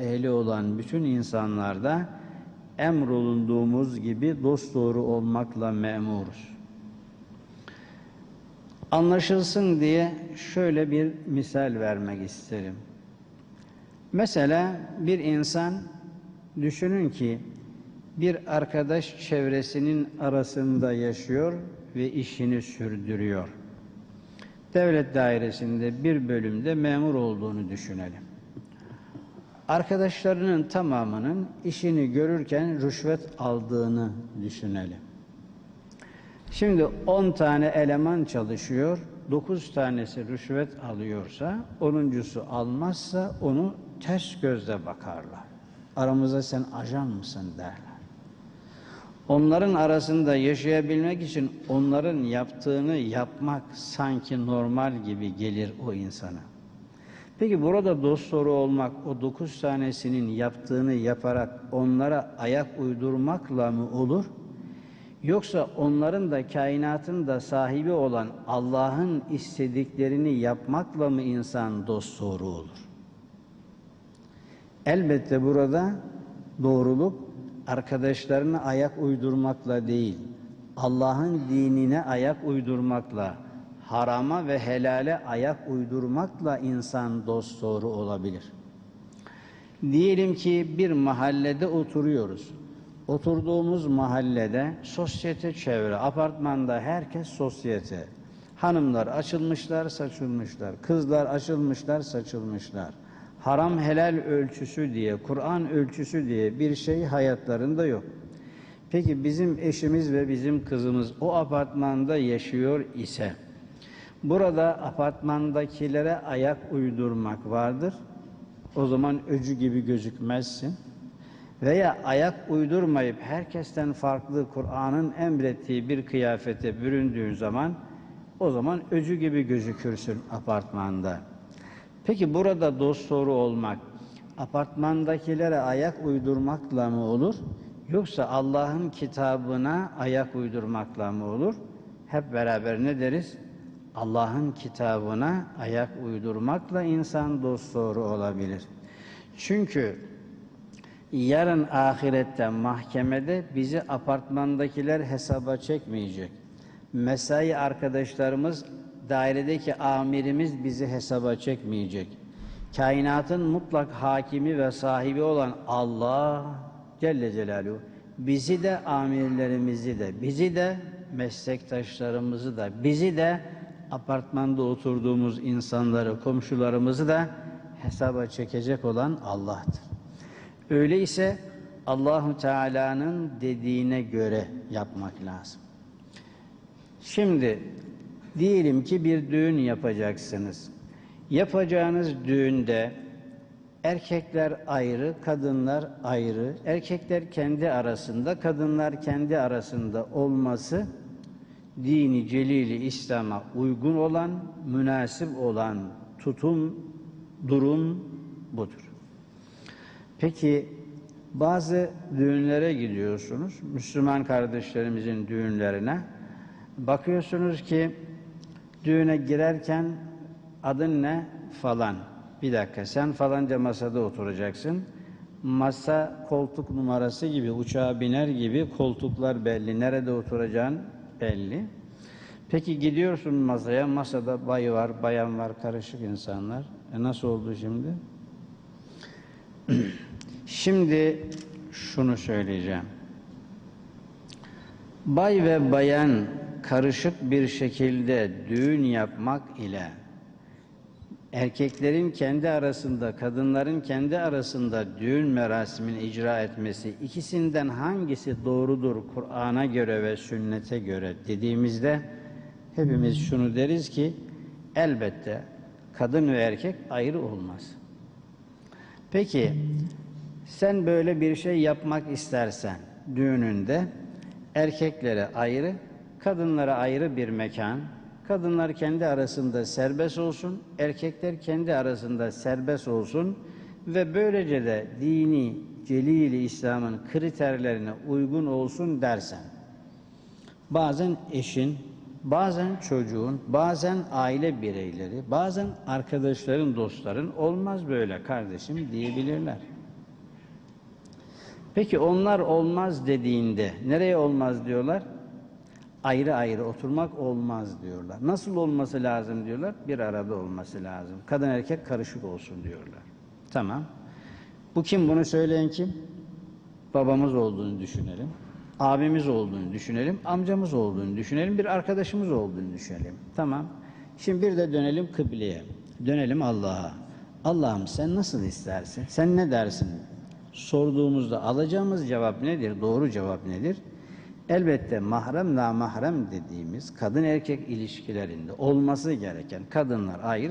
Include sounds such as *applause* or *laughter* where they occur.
ehli olan bütün insanlarda emrolunduğumuz gibi dosdoğru olmakla memuruz. Anlaşılsın diye şöyle bir misal vermek isterim. Mesela bir insan düşünün ki bir arkadaş çevresinin arasında yaşıyor ve işini sürdürüyor. Devlet dairesinde bir bölümde memur olduğunu düşünelim. Arkadaşlarının tamamının işini görürken rüşvet aldığını düşünelim. Şimdi 10 tane eleman çalışıyor, 9 tanesi rüşvet alıyorsa, 10.sü almazsa onu ters gözle bakarlar. Aramızda sen ajan mısın derler. Onların arasında yaşayabilmek için onların yaptığını yapmak sanki normal gibi gelir o insana. Peki burada dost soru olmak, o dokuz tanesinin yaptığını yaparak onlara ayak uydurmakla mı olur? Yoksa onların da kainatın da sahibi olan Allah'ın istediklerini yapmakla mı insan dost soru olur? Elbette burada doğruluk arkadaşlarına ayak uydurmakla değil, Allah'ın dinine ayak uydurmakla, harama ve helale ayak uydurmakla insan dost doğru olabilir. Diyelim ki bir mahallede oturuyoruz. Oturduğumuz mahallede sosyete çevre, apartmanda herkes sosyete. Hanımlar açılmışlar, saçılmışlar. Kızlar açılmışlar, saçılmışlar. Haram helal ölçüsü diye, Kur'an ölçüsü diye bir şey hayatlarında yok. Peki bizim eşimiz ve bizim kızımız o apartmanda yaşıyor ise burada apartmandakilere ayak uydurmak vardır. O zaman öcü gibi gözükmezsin. Veya ayak uydurmayıp herkesten farklı Kur'an'ın emrettiği bir kıyafete büründüğün zaman o zaman öcü gibi gözükürsün apartmanda. Peki burada dost doğru olmak apartmandakilere ayak uydurmakla mı olur? Yoksa Allah'ın kitabına ayak uydurmakla mı olur? Hep beraber ne deriz? Allah'ın kitabına ayak uydurmakla insan dost doğru olabilir. Çünkü yarın ahirette mahkemede bizi apartmandakiler hesaba çekmeyecek. Mesai arkadaşlarımız, dairedeki amirimiz bizi hesaba çekmeyecek. Kainatın mutlak hakimi ve sahibi olan Allah Celle Celaluhu bizi de amirlerimizi de, bizi de meslektaşlarımızı da, bizi de apartmanda oturduğumuz insanları, komşularımızı da hesaba çekecek olan Allah'tır. Öyleyse Allahu Teala'nın dediğine göre yapmak lazım. Şimdi diyelim ki bir düğün yapacaksınız. Yapacağınız düğünde erkekler ayrı, kadınlar ayrı. Erkekler kendi arasında, kadınlar kendi arasında olması dini celili İslam'a uygun olan, münasip olan tutum, durum budur. Peki bazı düğünlere gidiyorsunuz, Müslüman kardeşlerimizin düğünlerine. Bakıyorsunuz ki düğüne girerken adın ne? Falan. Bir dakika sen falanca masada oturacaksın. Masa koltuk numarası gibi, uçağa biner gibi koltuklar belli. Nerede oturacağın belli. Peki gidiyorsun masaya, masada bay var, bayan var, karışık insanlar. E nasıl oldu şimdi? *clears throat* şimdi şunu söyleyeceğim. Bay ve bayan karışık bir şekilde düğün yapmak ile erkeklerin kendi arasında, kadınların kendi arasında düğün merasimini icra etmesi ikisinden hangisi doğrudur Kur'an'a göre ve sünnete göre dediğimizde hepimiz şunu deriz ki elbette kadın ve erkek ayrı olmaz. Peki sen böyle bir şey yapmak istersen düğününde erkeklere ayrı, kadınlara ayrı bir mekan, kadınlar kendi arasında serbest olsun, erkekler kendi arasında serbest olsun ve böylece de dini celili İslam'ın kriterlerine uygun olsun dersen, bazen eşin bazen çocuğun, bazen aile bireyleri, bazen arkadaşların, dostların olmaz böyle kardeşim diyebilirler. Peki onlar olmaz dediğinde nereye olmaz diyorlar? Ayrı ayrı oturmak olmaz diyorlar. Nasıl olması lazım diyorlar? Bir arada olması lazım. Kadın erkek karışık olsun diyorlar. Tamam. Bu kim bunu söyleyen kim? Babamız olduğunu düşünelim. Abimiz olduğunu düşünelim. Amcamız olduğunu düşünelim. Bir arkadaşımız olduğunu düşünelim. Tamam. Şimdi bir de dönelim kıbleye. Dönelim Allah'a. Allah'ım sen nasıl istersin? Sen ne dersin? Sorduğumuzda alacağımız cevap nedir? Doğru cevap nedir? Elbette mahrem namahrem dediğimiz kadın erkek ilişkilerinde olması gereken kadınlar ayrı,